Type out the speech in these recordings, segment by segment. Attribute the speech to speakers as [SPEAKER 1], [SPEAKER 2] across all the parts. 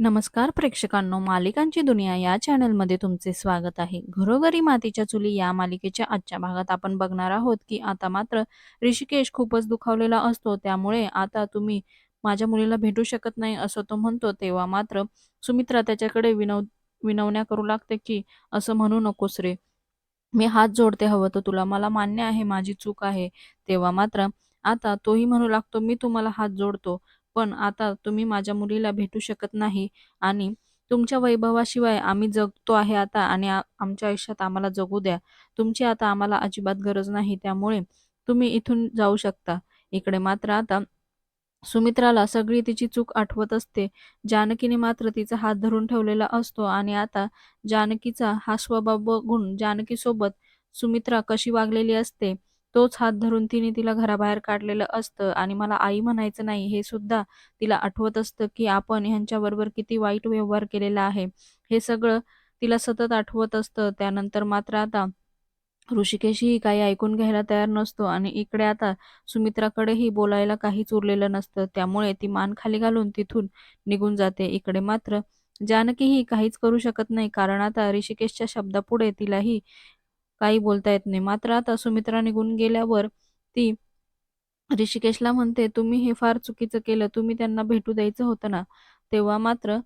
[SPEAKER 1] नमस्कार प्रेक्षकांनो मालिकांची दुनिया या चॅनलमध्ये तुमचे स्वागत आहे. घरोघरी मातीच्या चुली या मालिकेच्या आजच्या भागात आपण बघणार आहोत की आता मात्र ऋषिकेश खूपच दुखावलेला असतो. त्यामुळे आता तुम्ही माझ्या मुलीला भेटू शकत नाही असं तो म्हणतो. तेव्हा मात्र सुमित्रा त्याच्याकडे विनव विनवण्या करू लागते की असं म्हणू नकोस रे. मी हात जोडते हवं तर तुला मला मान्य आहे माझी चूक आहे. तेव्हा मात्र आता तोही म्हणू लागतो मी तुम्हाला हात जोडतो. पण आता तुम्ही माझ्या मुलीला भेटू शकत नाही आणि तुमच्या वैभवाशिवाय आम्ही जगतो आहे आता आणि आमच्या आयुष्यात आम्हाला जगू द्या. तुमची आता आम्हाला अजिबात गरज नाही त्यामुळे तुम्ही इथून जाऊ शकता. इकडे मात्र आता सुमित्राला सगळी तिची चूक आठवत असते. जानकीने मात्र तिचा हात धरून ठेवलेला असतो आणि आता जानकीचा हा स्वभाव बघून जानकीसोबत सुमित्रा कशी वागलेली असते? तोच हात धरून तिने तिला घराबाहेर काढलेलं असतं आणि मला आई म्हणायचं नाही हे सुद्धा तिला आठवत असतं की आपण ह्यांच्याबरोबर किती वाईट व्यवहार केलेला आहे. हे सगळं तिला सतत आठवत असतं. त्यानंतर मात्र आता ऋषिकेशही काही ऐकून घ्यायला तयार नसतो आणि इकडे आता सुमित्राकडेही बोलायला काहीच उरलेलं नसतं. त्यामुळे ती मान खाली घालून तिथून निघून जाते. इकडे मात्र जानकीही काहीच करू शकत नाही कारण आता ऋषिकेशच्या शब्दापुढे तिलाही काही बोलता येत नाही. मात्र आता सुमित्रा निघून गेल्यावर ती ऋषिकेशला म्हणते तुम्ही हे फार चुकीचं केलं. तुम्ही त्यांना भेटू द्यायचं होतं ना? तेव्हा मात्र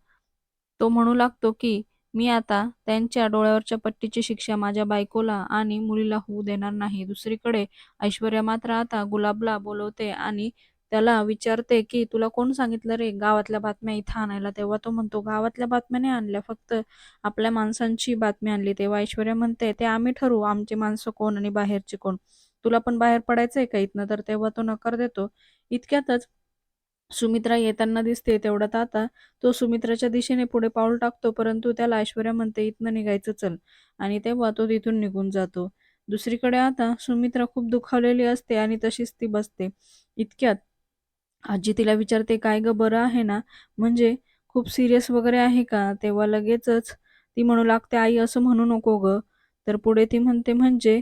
[SPEAKER 1] तो म्हणू लागतो की मी आता त्यांच्या डोळ्यावरच्या पट्टीची शिक्षा माझ्या बायकोला आणि मुलीला होऊ देणार नाही. दुसरीकडे ऐश्वर्या मात्र आता गुलाबला बोलवते आणि त्याला विचारते की तुला कोण सांगितलं रे गावातल्या बातम्या इथं आणायला? तेव्हा तो म्हणतो गावातल्या बातम्या नाही आणल्या फक्त आपल्या माणसांची बातमी आणली. तेव्हा ऐश्वर्या म्हणते ते आम्ही ठरवू आमची माणसं कोण आणि बाहेरची कोण? तुला पण बाहेर पडायचंय का इथनं? तर तेव्हा तो नकार देतो. इतक्यातच सुमित्रा येताना दिसते तेवढ्यात आता तो सुमित्राच्या दिशेने पुढे पाऊल टाकतो परंतु त्याला ऐश्वर्या म्हणते इथनं निघायचं चल. आणि तेव्हा तो तिथून निघून जातो. दुसरीकडे आता सुमित्रा खूप दुखावलेली असते आणि तशीच ती बसते. इतक्यात आजी तिला विचारते काय ग बरं आहे ना? म्हणजे खूप सिरियस वगैरे आहे का? तेव्हा लगेचच ती म्हणू लागते आई असं म्हणू नको ग. तर पुढे ती म्हणते म्हणजे?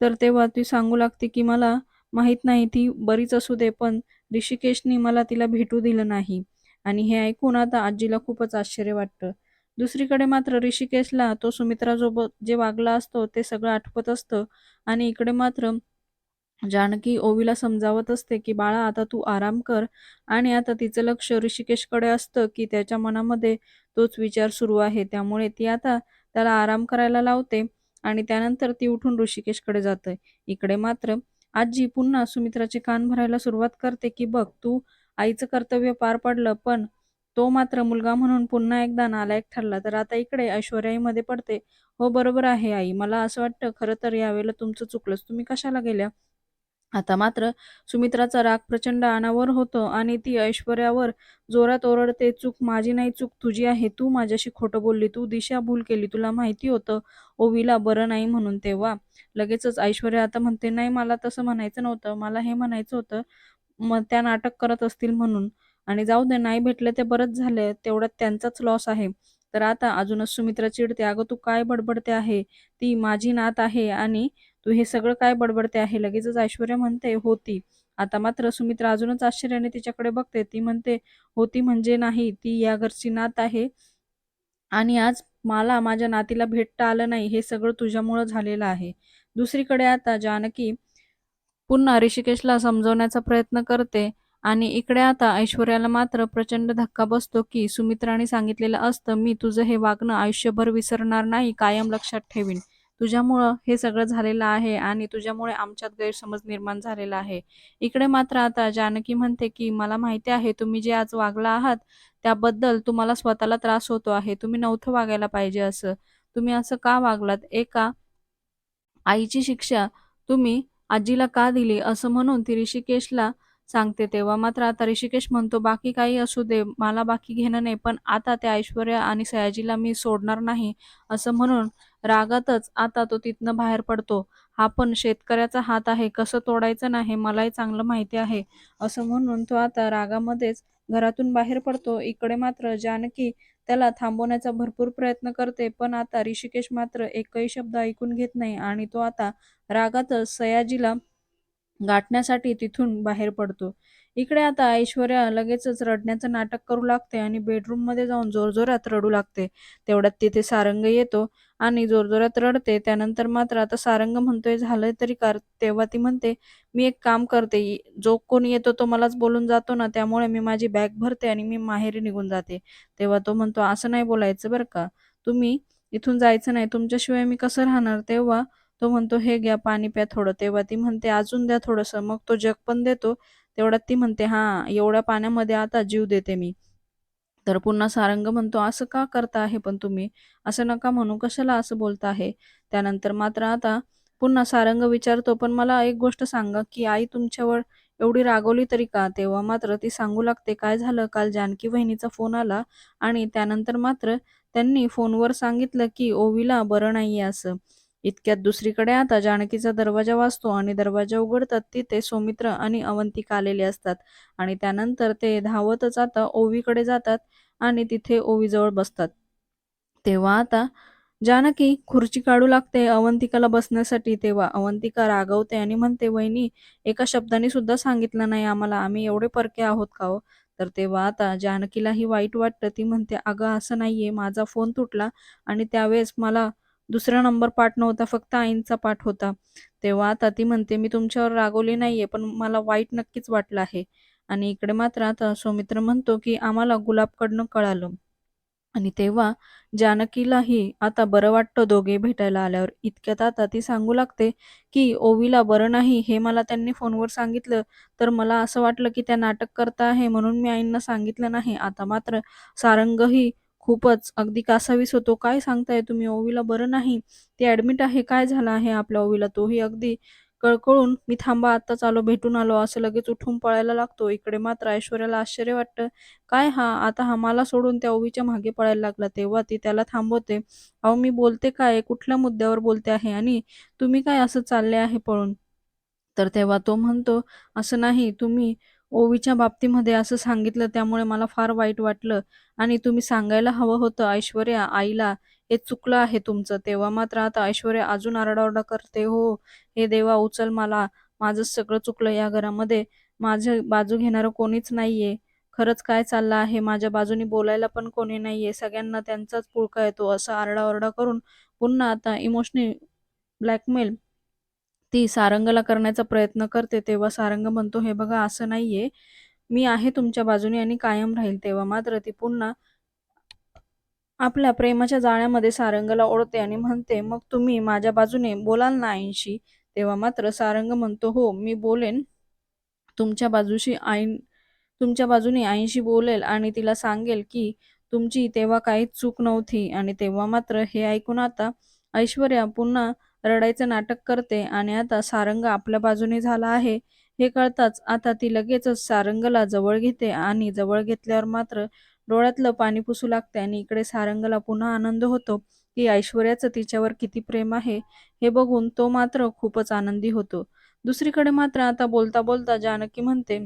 [SPEAKER 1] तर तेव्हा ती सांगू लागते की मला माहीत नाही ती बरीच असू दे पण ऋषिकेशनी मला तिला भेटू दिलं नाही. आणि हे ऐकून आता आजीला खूपच आश्चर्य वाटतं. दुसरीकडे मात्र ऋषिकेशला तो सुमित्रासोबत जे वागला असतो ते सगळं आठवत असतं. आणि इकडे मात्र जानकी ओवीला समजावत असते की बाळा आता तू आराम कर. आणि आता तिचं लक्ष ऋषिकेशकडे असतं की त्याच्या मनामध्ये तोच विचार सुरू आहे. त्यामुळे ती आता त्याला आराम करायला लावते आणि त्यानंतर ती उठून ऋषिकेशकडे जाते इकडे मात्र आजी पुन्हा सुमित्राचे कान भरायला सुरुवात करते की बघ तू आईचं कर्तव्य पार पडलं पण तो मात्र मुलगा म्हणून पुन्हा एकदा नालायक ठरला. तर आता इकडे ऐश्वर्याईमध्ये पडते. हो बरोबर आहे आई. मला असं वाटतं खरं तर यावेळेला तुमचं चुकलंच. तुम्ही कशाला गेल्या? आता मात्र सुमित्राचा राग प्रचंड अनावर होतो आणि ती ऐश्वर्यावर जोरात ओरडते चूक माझी नाही चूक तुझी आहे. तू माझ्याशी खोटं बोलली तू दिशा भूल केली. तुला माहिती होतं ओवीला बरं नाही म्हणून तेव्हा. लगेचच ऐश्वर्या आता म्हणते नाही मला तसं म्हणायचं नव्हतं. मला हे म्हणायचं होतं मग त्या नाटक करत असतील म्हणून. आणि जाऊ दे नाही भेटले ते बरंच झालं. तेवढ्यात त्यांचाच लॉस आहे. तर आता अजूनच सुमित्रा चिडते अगं तू काय बडबडते आहे? ती माझी नात आहे आणि तू हे सगळं काय बडबडते आहे? लगेचच ऐश्वर्या म्हणते होती. आता मात्र सुमित्रा अजूनच आश्चर्याने तिच्याकडे बघते. ती म्हणते होती म्हणजे नाही ती या घरची नात आहे आणि आज मला माझ्या नातीला भेटता आलं नाही. हे सगळं तुझ्यामुळं झालेलं आहे. दुसरीकडे आता जानकी पुन्हा ऋषिकेशला समजवण्याचा प्रयत्न करते आणि इकडे आता ऐश्वर्याला मात्र प्रचंड धक्का बसतो की सुमित्राने सांगितलेलं असतं मी तुझं हे वागणं आयुष्यभर विसरणार नाही कायम लक्षात ठेवीन. तुझ्यामुळं हे सगळं झालेलं आहे आणि तुझ्यामुळे आमच्यात गैरसमज निर्माण झालेला आहे. इकडे मात्र आता जानकी म्हणते की मला माहिती आहे तुम्ही जे आज वागला आहात त्याबद्दल तुम्हाला स्वतःला त्रास होतो आहे. तुम्ही नव्हतं वागायला पाहिजे असं. तुम्ही असं का वागलात? एका आईची शिक्षा तुम्ही आजीला का दिली? असं म्हणून ती ऋषिकेशला सांगते तेव्हा मात्र आता ऋषिकेश म्हणतो बाकी काही असू दे मला बाकी घेणं नाही पण आता त्या ऐश्वर्या आणि सयाजीला मी सोडणार नाही असं म्हणून रागातच आता तो तिथनं बाहेर पडतो. हा पण शेतकऱ्याचा हात आहे कसं तोडायचं नाही मलाही चांगलं माहिती आहे असं म्हणून तो आता रागामध्येच घरातून बाहेर पडतो. इकडे मात्र जानकी त्याला थांबवण्याचा भरपूर प्रयत्न करते पण आता ऋषिकेश मात्र एकही शब्द ऐकून घेत नाही आणि तो आता रागातच सयाजीला गाठण्यासाठी तिथून बाहेर पडतो इकडे आता ऐश्वर्या लगेचच रडण्याचं नाटक करू लागते आणि बेडरूममध्ये जाऊन जोरजोरात रडू लागते. तेवढ्यात तिथे सारंग येतो आणि जोरजोरात रडते. त्यानंतर मात्र आता सारंग म्हणतोय, "झालंय तरी कर तेव्हा ती म्हणते, "मी एक काम करते. जो कोणी येतो तो मलाच बोलून जातो ना, त्यामुळे मी माझी बॅग भरते आणि मी माहेरी निघून जाते." तेव्हा तो म्हणतो, "असं नाही बोलायचं बरं का. तुम्ही इथून जायचं नाही. तुमच्याशिवाय मी कसं राहणार?" तेव्हा तो म्हणतो, "हे घ्या पाणी प्या थोडं." तेव्हा ती म्हणते, "अजून द्या थोडंसं." मग तो जग पण देतो. तेवढ्यात ती म्हणते, हा एवढ्या पाण्यामध्ये आता जीव देते मी." तर पुन्हा सारंग म्हणतो, "असं का करता आहे पण तुम्ही? असं नका म्हणू. कशाला असं बोलता आहे?" त्यानंतर मात्र आता पुन्हा सारंग विचारतो, "पण मला एक गोष्ट सांगा, की आई तुमच्यावर एवढी रागवली तरी का?" तेव्हा मात्र ती सांगू लागते, "काय झालं, काल जानकी वहिनीचा फोन आला आणि त्यानंतर मात्र त्यांनी फोनवर सांगितलं, की ओवीला बरं नाहीये असं." इतक्यात दुसरीकडे आता जानकीचा दरवाजा वाजतो आणि दरवाजा उघडतात तिथे सौमित्र आणि अवंतिका आलेले असतात आणि त्यानंतर ते धावतच आता ओवीकडे जातात आणि तिथे ओवीजवळ बसतात. तेव्हा आता जानकी खुर्ची काढू लागते अवंतिकाला बसण्यासाठी. तेव्हा अवंतिका रागवते आणि म्हणते, "वहिनी, एका शब्दाने सुद्धा सांगितलं नाही आम्हाला. आम्ही एवढे परके आहोत का हो?" तर तेव्हा आता जानकीलाही वाईट वाटतं. ती म्हणते, "अगं, असं नाहीये. माझा फोन तुटला आणि त्यावेळेस मला दुसरा नंबर पाठ नव्हता, फक्त आईंचा पाठ होता." तेव्हा आता ती म्हणते, "मी तुमच्यावर रागवली नाहीये, पण मला वाईट नक्कीच वाटलं आहे." आणि इकडे मात्र आता सौमित्र म्हणतो, की "आम्हाला गुलाबकडनं कळालं." आणि तेव्हा जानकीलाही आता बरं वाटतं दोघे भेटायला आल्यावर. इतक्यात आता ती सांगू लागते, की "ओवीला बरं नाही हे मला त्यांनी फोनवर सांगितलं, तर मला असं वाटलं की त्या नाटक करता आहे म्हणून मी आईंना सांगितलं नाही." आता मात्र सारंगही खूपच अगदी कासावीस होतो. "काय सांगताय तुम्ही? ओवीला बरं नाही? ती ॲडमिट आहे? काय झालं आहे आपल्या ओवीला?" तोही अगदी कळकळून, "मी थांबा आत्ताच आलो, भेटून आलो." असं लगेच उठून पळायला लागतो. इकडे मात्र ऐश्वर्याला आश्चर्य वाटतं. "काय हा? आता हा मला सोडून त्या ओवीच्या मागे पळायला लागला." तेव्हा ती त्याला थांबवते. "अहो मी बोलते काय? कुठल्या मुद्द्यावर बोलते आहे आणि तुम्ही काय असं चालले आहे पळून?" तर तेव्हा तो म्हणतो, "असं नाही, तुम्ही ओवीच्या बाबतीमध्ये असं सांगितलं त्यामुळे मला फार वाईट वाटलं आणि तुम्ही सांगायला हवं होतं ऐश्वर्या आईला, हे चुकलं आहे तुमचं." तेव्हा मात्र आता ऐश्वर्या अजून आरडाओरडा करते, "हो, हे देवा उचल मला. माझंच सगळं चुकलं या घरामध्ये. माझं बाजू घेणारं कोणीच नाहीये. खरंच काय चाललं आहे? माझ्या बाजूने बोलायला पण कोणी नाहीये. सगळ्यांना त्यांचाच पुळका येतो." असं आरडाओरडा करून पुन्हा आता इमोशनल ब्लॅकमेल ती सारंगला करण्याचा प्रयत्न करते. तेव्हा सारंग म्हणतो, "हे बघा असं नाहीये. मी आहे तुमच्या बाजूने आणि कायम राहील." तेव्हा मात्र ती पुन्हा आपल्या प्रेमाच्या जाळ्यामध्ये सारंगला ओढते आणि म्हणते, "मग तुम्ही माझ्या बाजूने बोलाल ना आईंशी?" तेव्हा मात्र सारंग म्हणतो, "हो, मी बोलेन तुमच्या बाजूशी आई तुमच्या बाजूने आईंशी बोलेल आणि तिला सांगेल, की तुमची तेव्हा काहीच चूक नव्हती." आणि तेव्हा मात्र हे ऐकून आता ऐश्वर्या पुन्हा रडायचं नाटक करते आणि आता सारंग आपल्या बाजूने झाला आहे हे कळताच आता ती लगेचच सारंगला जवळ घेते आणि जवळ घेतल्यावर मात्र डोळ्यातलं पाणी पुसू लागते आणि इकडे सारंगला पुन्हा आनंद होतो, की ऐश्वर्याचं तिच्यावर किती प्रेम आहे हे बघून तो मात्र खूपच आनंदी होतो. दुसरीकडे मात्र आता बोलता बोलता जानकी म्हणते,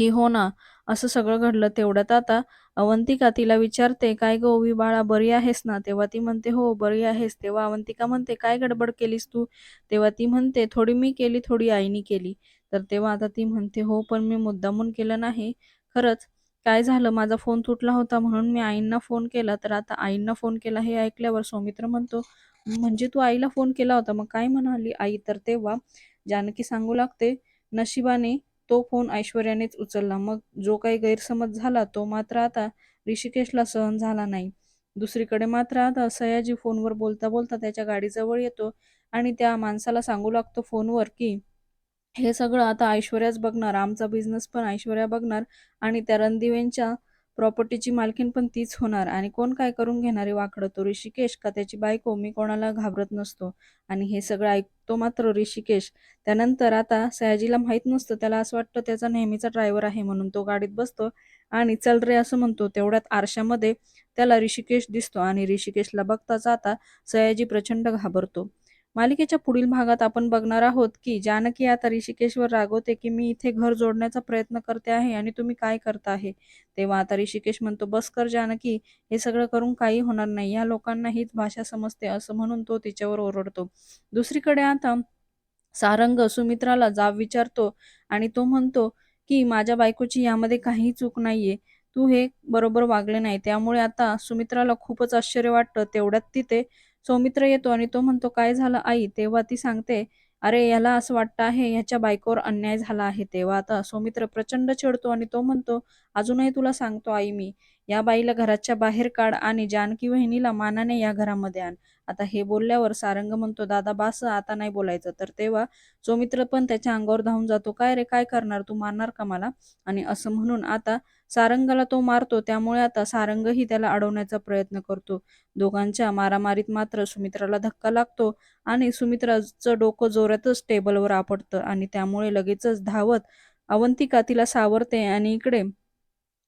[SPEAKER 1] की "हो ना, असं सगळं घडलं." तेवढ्यात आता अवंतिका तिला विचारते, "काय गं ओवी बाळा, बरी आहेस ना?" तेव्हा ती म्हणते, "हो, बरी आहेस." तेव्हा अवंतिका म्हणते, "काय गडबड केलीस तू?" तेव्हा ती म्हणते, "थोडी मी केली, थोडी आईनी केली." तर तेव्हा आता ती म्हणते, "हो, पण मी मुद्दामून केलं नाही. खरंच काय झालं, माझा फोन तुटला होता म्हणून मी आईंना फोन केला." तर आता आईंना फोन केला हे ऐकल्यावर सौमित्र म्हणतो, "म्हणजे तू आईला फोन केला होता, मग काय म्हणाली आई?" तर तेव्हा जानकी सांगू लागते, "नशिबाने तो फोन ऐश्वर्यानेच उचलला. मग जो काही गैरसमज झाला तो मात्र आता ऋषिकेशला सहन झाला नाही." दुसरीकडे मात्र आता सयाजी फोनवर बोलता बोलता त्याच्या गाडीजवळ येतो आणि त्या माणसाला सांगू लागतो फोनवर, की "हे सगळं आता ऐश्वर्याच बघणार. आमचा बिझनेस पण ऐश्वर्या बघणार आणि त्या रणदिवेंच्या प्रॉपर्टीची मालकीण पण तीच होणार आणि कोण काय करून घेणारे वाकडं, तो ऋषिकेश का त्याची बायको? मी कोणाला घाबरत नसतो." आणि हे सगळं ऐकतो मात्र ऋषिकेश. त्यानंतर आता सयाजीला माहीत नसतं. त्याला असं वाटतं त्याचा नेहमीचा ड्रायव्हर आहे म्हणून तो गाडीत बसतो आणि "चल रे" असं म्हणतो. तेवढ्यात आरशामध्ये त्याला ऋषिकेश दिसतो आणि ऋषिकेशला बघताच आता सयाजी प्रचंड घाबरतो. मालिकेच्या पुढील भागात आपण बघणार आहोत, की जानकी आता ऋषिकेशवर रागवते, की "मी इथे घर जोडण्याचा प्रयत्न करते आहे आणि तुम्ही काय करता आहे?" तेव्हा आता ऋषिकेश म्हणतो, "बस कर जानकी, हे सगळं करून काही होणार नाही. या लोकांना हीच भाषा समजते." असं म्हणून तो तिच्यावर ओरडतो. दुसरीकडे आता सारंग सुमित्राला जाब विचारतो आणि तो म्हणतो, की माझ्या बायकोची यामध्ये काहीही चूक नाहीये. तू हे बरोबर वागले नाही. त्यामुळे आता सुमित्राला खूपच आश्चर्य वाटतं. तेवढ्यात तिथे सौमित्र येतो आणि तो म्हणतो, "काय झालं आई?" तेव्हा ती सांगते, "अरे याला असं वाटतं आहे ह्याच्या बायकोवर अन्याय झाला आहे." तेव्हा आता सौमित्र प्रचंड चिडतो आणि तो म्हणतो, "अजूनही तुला सांगतो आई मी, या बाईला घराच्या बाहेर काढ आणि जानकी वहिनीला मानाने या घरामध्ये आण." आता हे बोलल्यावर सारंग म्हणतो, "दादा बास आता नाही बोलायचं." तर तेव्हा सौमित्र पण त्याच्या अंगावर धावून जातो, "काय रे काय करणार तू मारणार का मला?" आणि असं म्हणून आता सारंगाला तो मारतो. त्यामुळे आता सारंगही त्याला अडवण्याचा प्रयत्न करतो. दोघांच्या मारामारीत मात्र सुमित्राला धक्का लागतो आणि सुमित्राचं डोकं जोरातच टेबलवर आपटतं आणि त्यामुळे लगेचच धावत अवंतिका तिला सावरते आणि इकडे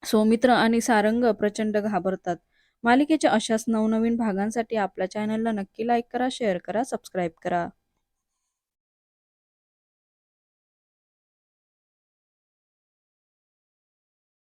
[SPEAKER 1] सौमित्र आणि सारंग प्रचंड घाबरतात. मालिकेच्या अशाच नवनवीन भागांसाठी आपल्या चॅनलला नक्की लाईक करा, शेअर करा, सबस्क्राईब करा.